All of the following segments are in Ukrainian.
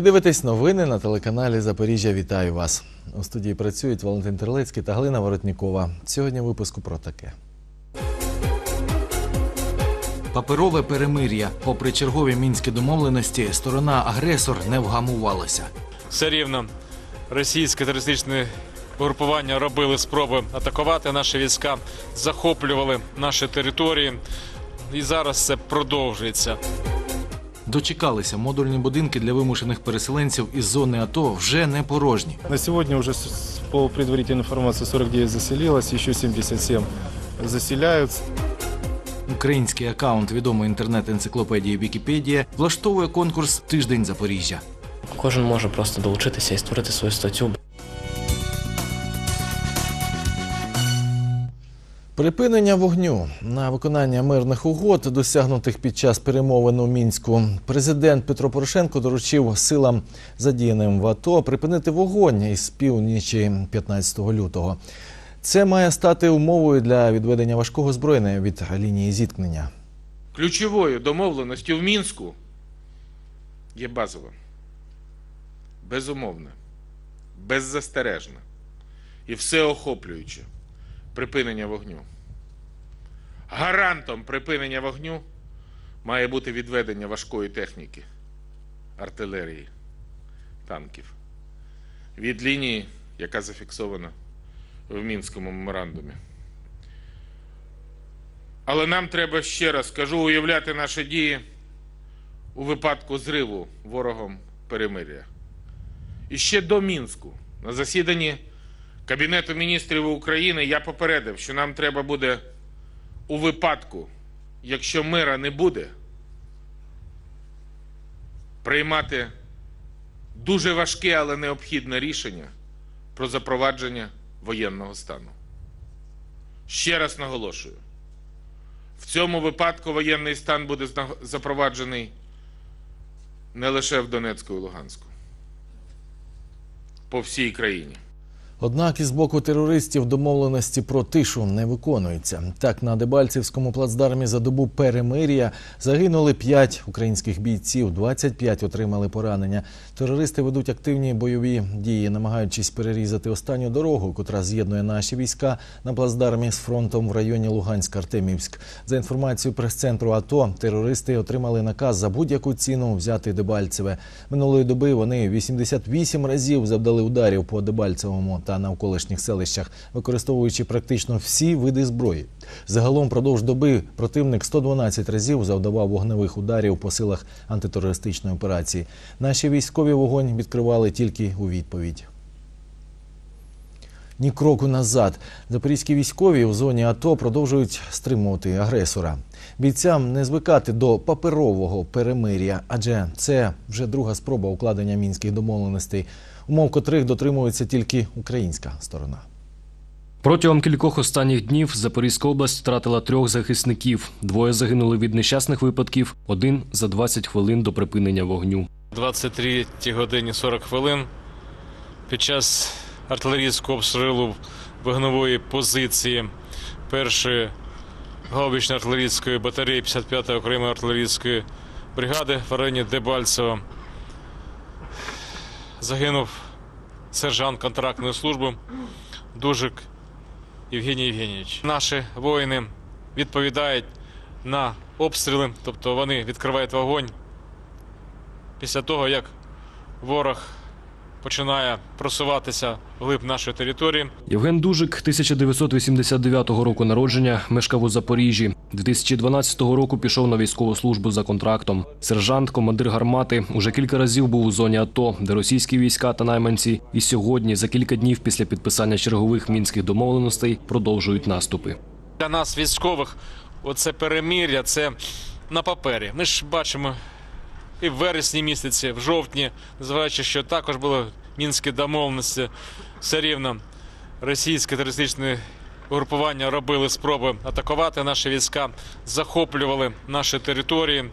Ви дивитесь новини на телеканалі Запоріжжя. Вітаю вас. У студії працюють Валентин Терлецький та Галина Воротнікова. Сьогодні в випуску про таке. Паперове перемир'я. Попри чергові мінські домовленості, сторона агресор не вгамувалася. все рівно російське терористичне угрупування робили спроби атакувати наші війська, захоплювали наші території, і зараз це продовжується. Дочекалися модульні будинки для вимушених переселенців із зони АТО вже не порожні. На сегодня уже с- по предварительной информации 49 заселилось, еще 77 заселяются. Український акаунт відомої інтернет-енциклопедії Вікіпедія влаштовує конкурс Тиждень Запоріжжя. Кожен може просто долучитися і створити свою статтю. Припинення вогню на виконання мирних угод, досягнутих під час перемовин у мінську, президент Петро Порошенко доручив силам, задіяним в АТО, припинити вогонь із північі 15 лютого. Це має стати умовою для відведення важкого збройне від лінії зіткнення. Ключовою домовленостю в Мінську є базова, безумовна, беззастережна. І всеохоплююче припинення вогню. Гарантом припинення вогню має бути відведення важкої техніки, артилерії, танків від лінії, яка зафіксована в Мінському меморандумі. Але нам треба ще раз кажу, уявляти наші дії у випадку зриву ворогом перемир'я. І ще до Мінську на засіданні Кабінету міністрів України я попередив, що нам треба буде у випадку, якщо мира не буде, приймати дуже важке, але необхідне рішення про запровадження воєнного стану. Ще раз наголошую. В цьому випадку воєнний стан буде запроваджений не лише в Донецьку і Луганську, по всій країні. Однак із боку терористів домовленості про тишу не виконуються. Так, на Дебальцівському плацдармі за добу перемир'я загинули 5 українських бійців, 25 отримали поранення. Терористи ведуть активні бойові дії, намагаючись перерізати останню дорогу, котра з'єднує наші війська на плацдармі з фронтом в районі Луганськ-Артемівськ. За інформацією прес-центру АТО, терористи отримали наказ за будь-яку ціну взяти Дебальцеве. Минулої доби вони 88 разів завдали ударів по Дебальцевому та навколишніх селищах, використовуючи практично всі види зброї. Загалом продовж доби противник 112 разів завдавав вогневих ударів по силах антитерористичної операції. Наші військові вогонь відкривали тільки у відповідь. Ні кроку назад. Запорізькі військові у зоні АТО продовжують стримувати агресора. Бійцям не звикати до паперового перемир'я, адже це вже друга спроба укладення мінських домовленостей, умов котрих дотримується тільки українська сторона. Протягом кількох останніх днів Запорізька область втратила трьох захисників. Двоє загинули від нещасних випадків, один за 20 хвилин до припинення вогню. 23 годині 40 хвилин під час артилерійського обстрілу вогневої позиції першої гаубічно-артилерійської батареї 55-ї окремої артилерійської бригади в районі Дебальцево загинув сержант контрактної служби Дужик Євгеній Євгенійович. Наші воїни відповідають на обстріли, тобто вони відкривають вогонь після того, як ворог починає просуватися вглиб нашої території. Євген Дужик 1989 року народження, мешкав у Запоріжжі. 2012 року пішов на військову службу за контрактом. Сержант, командир гармати, уже кілька разів був у зоні АТО, де російські війська та найманці і сьогодні, за кілька днів після підписання чергових мінських домовленостей, продовжують наступи. Для нас, військових, оце перемир'я, це на папері. Ми ж бачимо і в вересні місяці, в жовтні, незважаючи, що також були мінські домовленості, все рівно російське терористичне угрупування робили спроби атакувати наші війська, захоплювали наші території,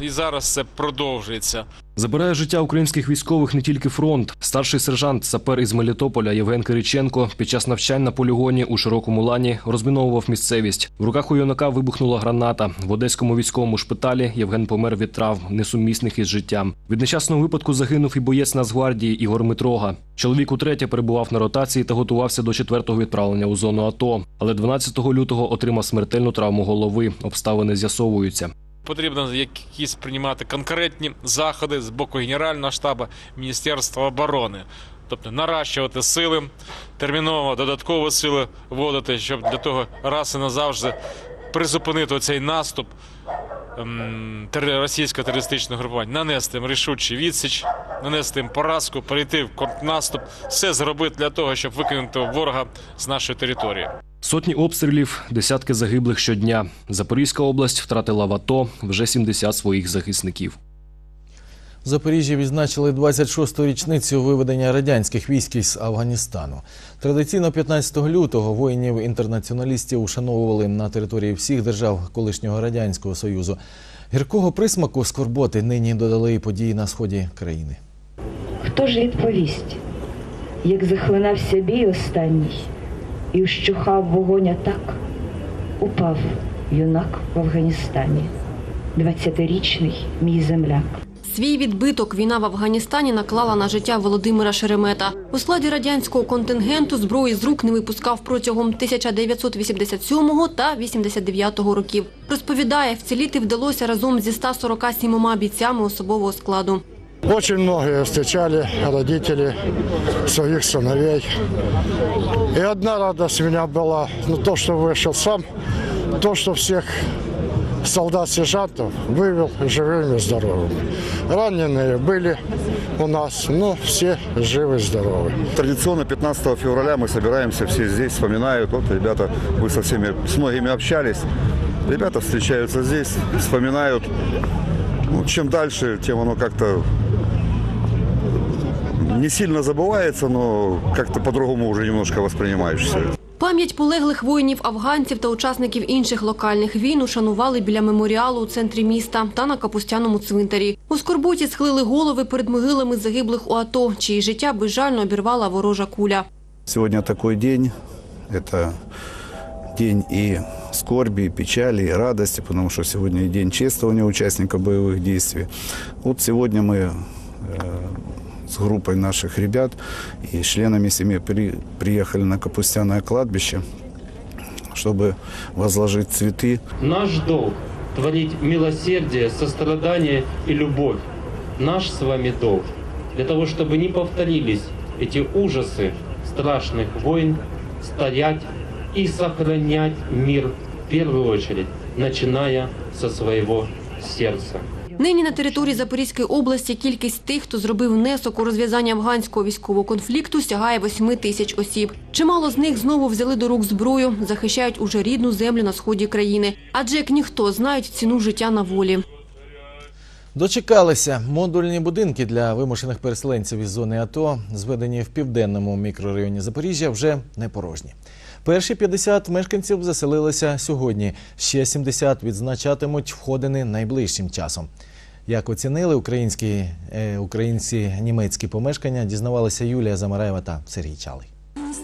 і зараз це продовжується. Забирає життя українських військових не тільки фронт. Старший сержант, сапер із Мелітополя Євген Кириченко під час навчань на полігоні у широкому лані розміновував місцевість. В руках у юнака вибухнула граната. В одеському військовому шпиталі Євген помер від травм, несумісних із життям. Від нещасного випадку загинув і боєць Нацгвардії Ігор Митрога. Чоловік утретє перебував на ротації та готувався до четвертого відправлення у зону АТО. Але 12 лютого отримав смертельну травму голови. Обставини з'ясовуються. Потрібно якісь приймати конкретні заходи з боку Генерального штабу Міністерства оборони. Тобто наращувати сили, терміново додаткові сили вводити, щоб для того раз і назавжди призупинити цей наступ ем, терор- російсько-терористичного групування, нанести їм рішучий відсіч, нанести їм поразку, перейти в контрнаступ, все зробити для того, щоб викинути ворога з нашої території. Сотні обстрілів, десятки загиблих щодня. Запорізька область втратила в АТО вже 70 своїх захисників. В Запоріжжі відзначили 26-ту річницю виведення радянських військ із Афганістану. Традиційно 15 лютого воїнів-інтернаціоналістів ушановували на території всіх держав колишнього радянського союзу. Гіркого присмаку скорботи нині додали і події на сході країни. Хто ж відповість, як захлинався бій останній, і вщухав вогонь атак, упав юнак в Афганістані, двадцятирічний мій земляк. Свій відбиток війна в Афганістані наклала на життя Володимира Шеремета. У складі радянського контингенту зброї з рук не випускав протягом 1987 та 89 років. Розповідає, вціліти вдалося разом зі 147 бійцями особового складу. Очень многие встречали родители своих сыновей. И одна радость у меня была, ну, то, что вышел сам, то, что всех солдат-сержантов вывел живыми и здоровыми. Раненые были у нас, но все живы и здоровы. Традиционно 15 февраля мы собираемся все здесь, вспоминают. Вот ребята, вы со всеми, с многими общались. Ребята встречаются здесь, вспоминают. Ну, чем дальше, тем оно как-то не сильно забывается, но как-то по-другому уже немножко воспринимаешь все это. Пам'ять полеглих воїнів афганців та учасників інших локальних війн ушанували біля меморіалу у центрі міста та на Капустяному цвинтарі. У Скорботі схилили голови перед могилами загиблих у АТО, чиї життя безжально обірвала ворожа куля. Сегодня такой день. Это день и скорби, и печали, и радости, потому что сегодня и день чествования участников боевых действий. Вот сегодня мы э, с группой наших ребят и членами семьи при- приехали на Капустяное кладбище, чтобы возложить цветы Наш долг – творить милосердие, сострадание и любовь. Наш с вами долг для того, чтобы не повторились эти ужасы страшных войн, стоять и сохранять мир в первую очередь, начиная со своего сердца. Нині на території Запорізької області кількість тих, хто зробив внесок у розв'язання афганського військового конфлікту, сягає 8 тисяч осіб. Чимало з них знову взяли до рук зброю, захищають уже рідну землю на сході країни. Адже як ніхто знають ціну життя на волі. Дочекалися модульні будинки для вимушених переселенців із зони АТО, зведені в південному мікрорайоні Запоріжжя, вже не порожні. Перші 50 мешканців заселилися сьогодні. Ще 70 відзначатимуть входини найближчим часом. Як оцінили українські, е, українці німецькі помешкання, дізнавалися Юлія Замараєва та Сергій Чалий.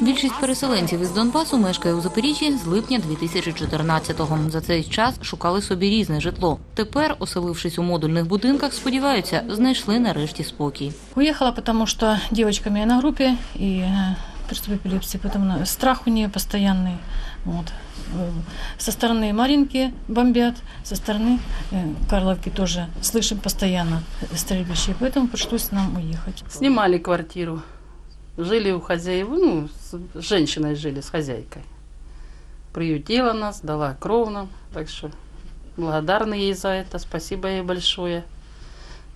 Більшість переселенців із Донбасу мешкає у Запоріжжі з липня 2014-го. За цей час шукали собі різне житло. Тепер, оселившись у модульних будинках, сподіваються, знайшли нарешті спокій. Уехала, потому что девочка у меня на группе и э, приступ эпилепсии, поэтому страх у нее постоянный. Вот. Э, Со стороны Маринки бомбят, со стороны э, Карловки тоже слышим постоянно стрельбище, поэтому пришлось нам уехать. Снимали квартиру. Жили у хозяев, ну, с женщиной жили, с хозяйкой. Приютила нас, дала кров нам, так что благодарны ей за это, спасибо ей большое.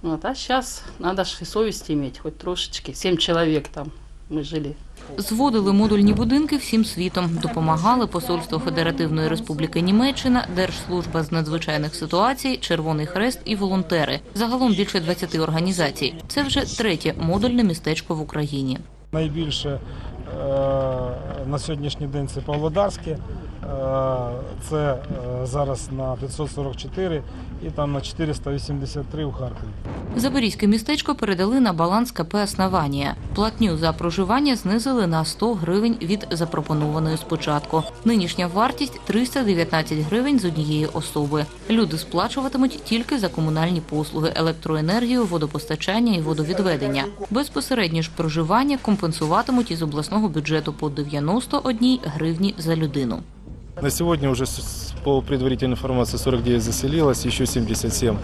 Вот, а сейчас надо же и совесть иметь, хоть трошечки. Семь человек там мы жили. Зводили модульні будинки всім світом. Допомагали Посольство Федеративної Республіки Німеччина, Держслужба з надзвичайних ситуацій, Червоний Хрест і волонтери. Загалом більше 20 організацій. Це вже третє модульне містечко в Україні. Найбільше е, на сьогоднішній день це Павлодарське, Це е, зараз на 544 і там на 483 у Харкові. Запорізьке містечко передали на баланс КП «Основанія». Платню за проживання знизили на 100 гривень від запропонованої спочатку. Нинішня вартість – 319 гривень з однієї особи. Люди сплачуватимуть тільки за комунальні послуги – електроенергію, водопостачання і водовідведення. Безпосередньо ж проживання компенсуватимуть із обласного бюджету по 91 гривні за людину. На сегодня уже по предварительной информации 49 заселилось, еще 77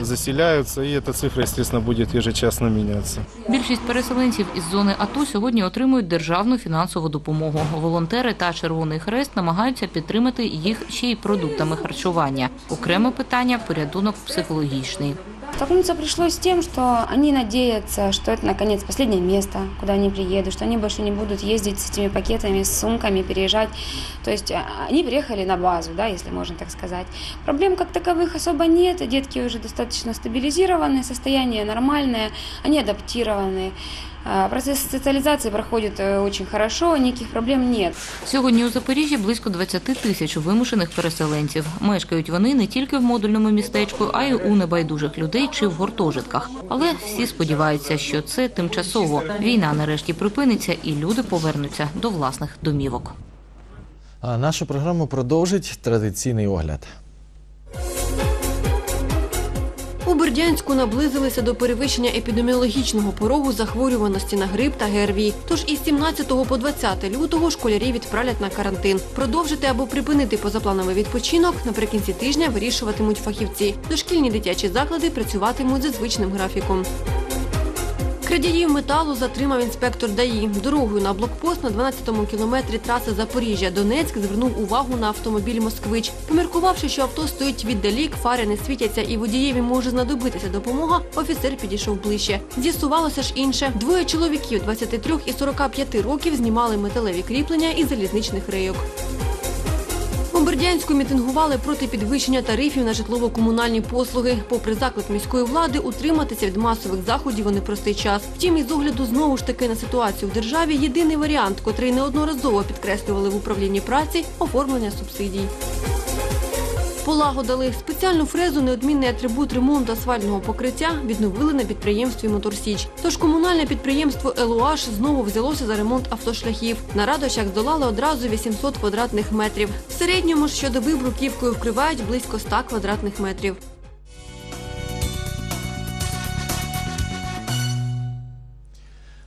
заселяются, и эта цифра, естественно, будет ежечасно меняться. Більшість переселенців із зони АТО сьогодні отримують державну фінансову допомогу. Волонтери та Червоний Хрест намагаються підтримати їх ще й продуктами харчування. Окреме питання порятунок психологічний. Столкнуться пришлось с тем, что они надеются, что это наконец последнее место, куда они приедут, что они больше не будут ездить с этими пакетами, с сумками, переезжать. То есть а, они приехали на базу, да, если можно так сказать. Проблем как таковых особо нет, детки уже достаточно стабилизированы, состояние нормальное, они адаптированы. А, Процесс социализации проходит э, очень хорошо, никаких проблем нет. Сьогодні у Запоріжжі близько 20 тисяч вимушених переселенців. Мешкають вони не тільки в модульному містечку, а й у небайдужих людей чи в гуртожитках. Але всі сподіваються, що це тимчасово. Війна нарешті припиниться, і люди повернуться до власних домівок. А нашу програму продовжить традиційний огляд. У Бердянську наблизилися до перевищення епідеміологічного порогу захворюваності на грип та ГРВІ. Тож із 17 по 20 лютого школярі відправлять на карантин. Продовжити або припинити позаплановий відпочинок наприкінці тижня вирішуватимуть фахівці. Дошкільні дитячі заклади працюватимуть за звичним графіком. Крадіїв металу затримав інспектор ДАІ. Дорогою на блокпост на 12-му кілометрі траси Запоріжжя-Донецьк звернув увагу на автомобіль «Москвич». Поміркувавши, що авто стоїть віддалік, фари не світяться і водієві може знадобитися допомога, офіцер підійшов ближче. З'ясувалося ж інше. Двоє чоловіків 23 і 45 років знімали металеві кріплення із залізничних рейок. Бердянську мітингували проти підвищення тарифів на житлово-комунальні послуги. Попри заклик міської влади, утриматися від масових заходів у непростий час. Втім, із огляду знову ж таки на ситуацію в державі єдиний варіант, котрий неодноразово підкреслювали в управлінні праці оформлення субсидій. Полагодили спеціальну фрезу, неодмінний атрибут ремонту асфальтного покриття відновили на підприємстві Моторсіч. Тож комунальне підприємство ЕЛУАШ знову взялося за ремонт автошляхів. На радощах здолали одразу 800 квадратних метрів. В середньому щодоби бруківкою вкривають близько 100 квадратних метрів.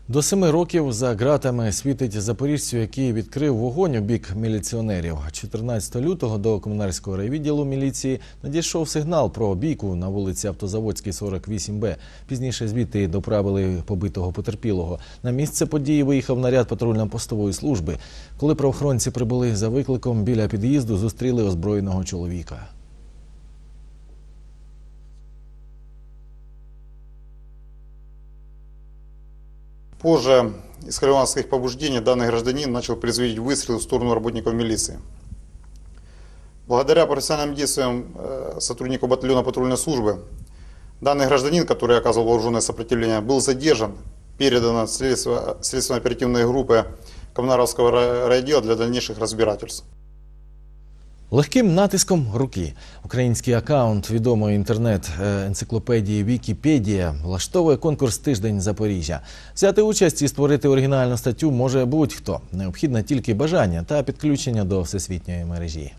До семи років за ґратами світить запоріжцю, який відкрив вогонь у бік міліціонерів. 14 лютого до комунальського райвідділу міліції надійшов сигнал про бійку на вулиці Автозаводській, 48Б. Пізніше звідти доправили побитого потерпілого. На місце події виїхав наряд патрульно-постової служби. Коли правоохоронці прибули за викликом, біля під'їзду зустріли озброєного чоловіка. Позже из хулиганских побуждений данный гражданин начал производить выстрелы в сторону работников милиции. Благодаря профессиональным действиям э, сотрудников батальона патрульной службы, данный гражданин, который оказывал вооруженное сопротивление, был задержан, передан следственно- следственно-оперативной группы Коммунаровского ра- райотдела для дальнейших разбирательств. Легким натиском руки український акаунт відомої інтернет-енциклопедії Вікіпедія влаштовує конкурс Тиждень Запоріжжя. Взяти участь і створити оригінальну статтю може будь-хто. Необхідне тільки бажання та підключення до всесвітньої мережі.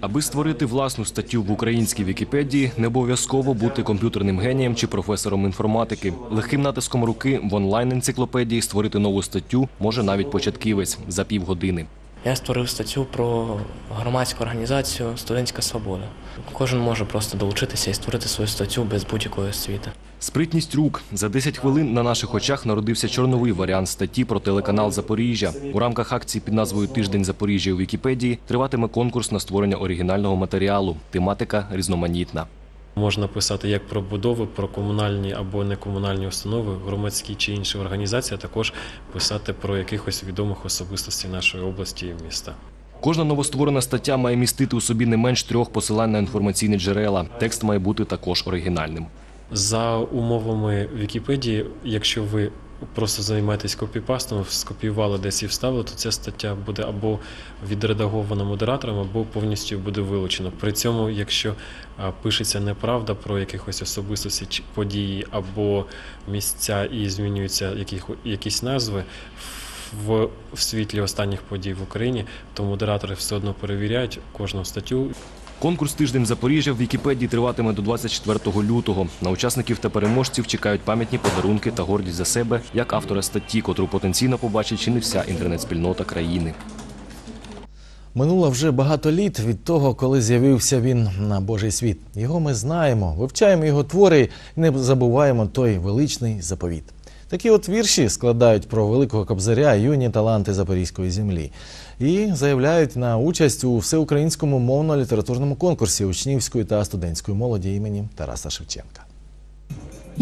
Аби створити власну статтю в українській Вікіпедії, не обов'язково бути комп'ютерним генієм чи професором інформатики. Легким натиском руки в онлайн-енциклопедії створити нову статтю може навіть початківець за півгодини. Я створив статтю про громадську організацію Студентська Свобода. Кожен може просто долучитися і створити свою статтю без будь-якої освіти. Спритність рук за 10 хвилин на наших очах народився чорновий варіант статті про телеканал Запоріжжя. У рамках акції під назвою Тиждень Запоріжжя у Вікіпедії триватиме конкурс на створення оригінального матеріалу. Тематика різноманітна. Можна писати як про будови, про комунальні або некомунальні установи, громадські чи інші організації, а також писати про якихось відомих особистостей нашої області і міста. Кожна новостворена стаття має містити у собі не менш трьох посилань на інформаційні джерела. Текст має бути також оригінальним. За умовами Вікіпедії, якщо ви просто займаєтесь копіпастом, скопіювали десь і вставили, то ця стаття буде або відредагована модератором, або повністю буде вилучена. При цьому, якщо пишеться неправда про якихось особистості чи події або місця і змінюються якісь назви. В, в світлі останніх подій в Україні, то модератори все одно перевіряють кожну статтю Конкурс Тиждень Запоріжжя в Вікіпедії триватиме до 24 лютого. На учасників та переможців чекають пам'ятні подарунки та гордість за себе як автора статті, котру потенційно побачить чи не вся інтернет-спільнота країни. Минуло вже багато літ від того, коли з'явився він на Божий світ. Його ми знаємо, вивчаємо його твори і не забуваємо той величний заповіт. Такі от вірші складають про великого кобзаря юні таланти запорізької землі і заявляють на участь у всеукраїнському мовно-літературному конкурсі учнівської та студентської молоді імені Тараса Шевченка.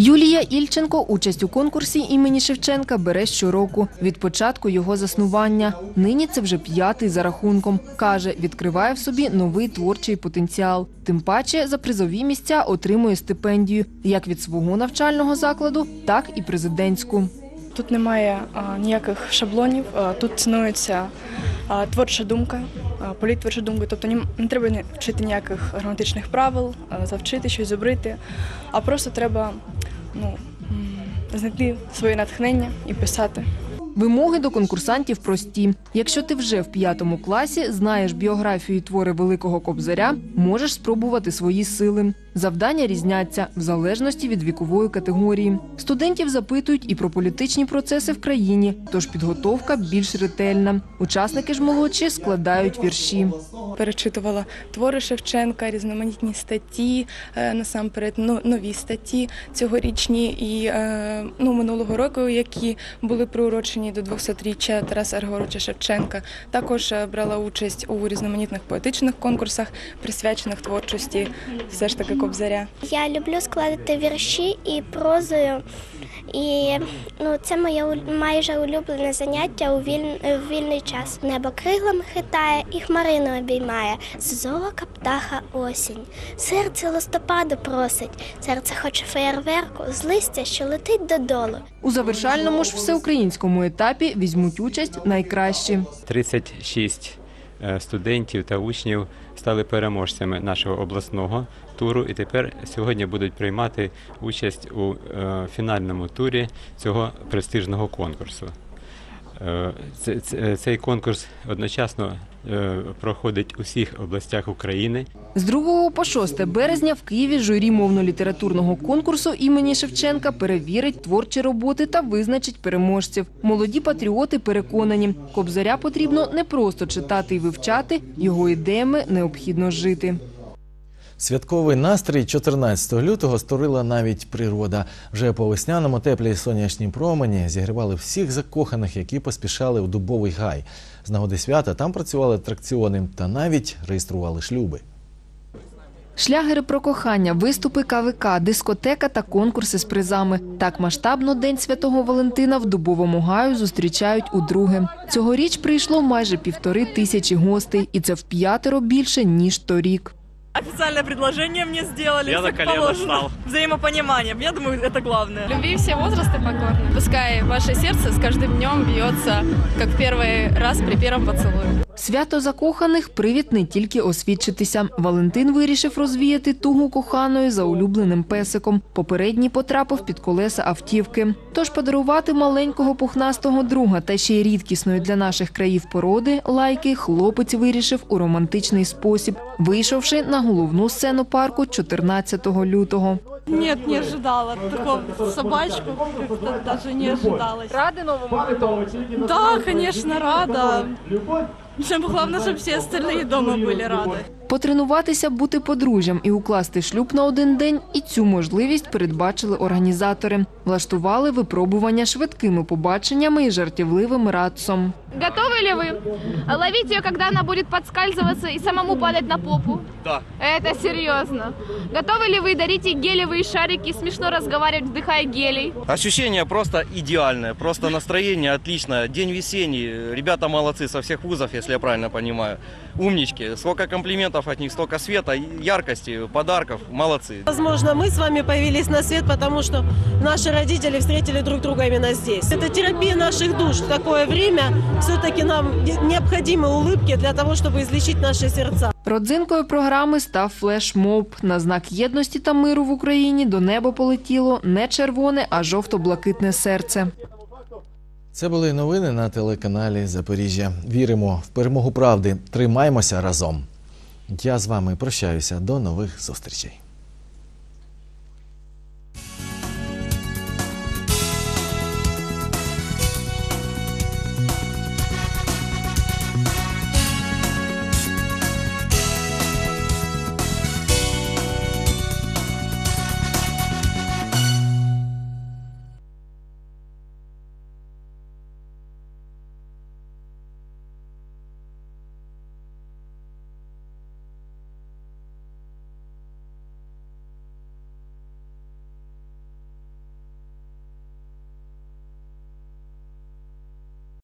Юлія Ільченко участь у конкурсі імені Шевченка бере щороку від початку його заснування. Нині це вже п'ятий за рахунком. Каже, відкриває в собі новий творчий потенціал. Тим паче за призові місця отримує стипендію як від свого навчального закладу, так і президентську. Тут немає а, ніяких шаблонів, а, тут цінується творча думка, а, політ творчої думки. Тобто не треба вчити ніяких граматичних правил, завчити щось зубрити, а просто треба ну, знайти своє натхнення і писати. Вимоги до конкурсантів прості. Якщо ти вже в п'ятому класі знаєш біографію і твори великого кобзаря, можеш спробувати свої сили. Завдання різняться в залежності від вікової категорії. Студентів запитують і про політичні процеси в країні, тож підготовка більш ретельна. Учасники ж молодші складають вірші. Перечитувала твори Шевченка, різноманітні статті, е, насамперед нові статті цьогорічні і е, ну, минулого року, які були приурочені до 200-річчя Тараса Григоровича Шевченка. Також е, брала участь у різноманітних поетичних конкурсах, присвячених творчості все ж таки Кобзаря. Я люблю складати вірші і прозою. І ну, це моє майже улюблене заняття у віль- в вільний час. Небо крилами хитає і хмарину обіймає. З золока птаха осінь. Серце листопаду просить. Серце хоче феєрверку з листя, що летить додолу. У завершальному ж всеукраїнському етапі візьмуть участь найкращі. 36 е, студентів та учнів стали переможцями нашого обласного туру і тепер сьогодні будуть приймати участь у е, фінальному турі цього престижного конкурсу. Е, це- Цей конкурс одночасно е, проходить у всіх областях України. З 2 по 6 березня в Києві журі мовно-літературного конкурсу імені Шевченка перевірить творчі роботи та визначить переможців. Молоді патріоти переконані, кобзаря потрібно не просто читати і вивчати, його ідеями необхідно жити. Святковий настрій 14 лютого створила навіть природа. Вже по весняному теплі сонячні промені зігрівали всіх закоханих, які поспішали в дубовий гай. З нагоди свята там працювали атракціони та навіть реєстрували шлюби. Шлягери про кохання, виступи КВК, дискотека та конкурси з призами. Так масштабно День Святого Валентина в Дубовому гаю зустрічають удруге. Цьогоріч прийшло майже півтори тисячі гостей, і це в п'ятеро більше ніж торік. Официальное предложение мне сделали. Я как колено положено. встал. Взаимопониманием. Я думаю, это главное. Люби все возрасты покорны. Пускай ваше сердце с каждым днем бьется, как первый раз при первом поцелуе. Свято закоханих привід не тільки освідчитися. Валентин вирішив розвіяти тугу коханої за улюбленим песиком. Попередній потрапив під колеса автівки. Тож подарувати маленького пухнастого друга та ще й рідкісної для наших країв породи лайки хлопець вирішив у романтичний спосіб, вийшовши на головну сцену парку 14 лютого. Нет, не ожидала. Такого собачку как-то даже не ожидала. Рады Новому? Да, конечно, рада. Самое главное, чтобы все остальные дома были рады. Потренуватися, бути подружжям і укласти шлюб на один день і цю можливість передбачили організатори. Влаштували випробування швидкими побаченнями і жартівливим радцом. Готовы ли вы ловить ее, когда она будет подскальзываться и самому падать на попу? Да. Это серьезно. Готовы ли вы дарить ей гелевые шарики и смешно разговаривать, вдыхая гелий? Ощущение просто идеальное, просто настроение отличное. День весенний, ребята молодцы со всех вузов, если я правильно понимаю. умнички. Сколько комплиментов от них, столько света, яркости, подарков. Молодцы. Возможно, мы с вами появились на свет, потому что наши родители встретили друг друга именно здесь. Это терапия наших душ. В такое время все-таки нам не- необходимы улыбки для того, чтобы излечить наши сердца. Родзинкою програми став флешмоб. На знак єдності та миру в Україні до неба полетіло не червоне, а жовто-блакитне серце. Це були новини на телеканалі Запоріжжя. Віримо в перемогу правди. Тримаймося разом. Я з вами прощаюся. До нових зустрічей.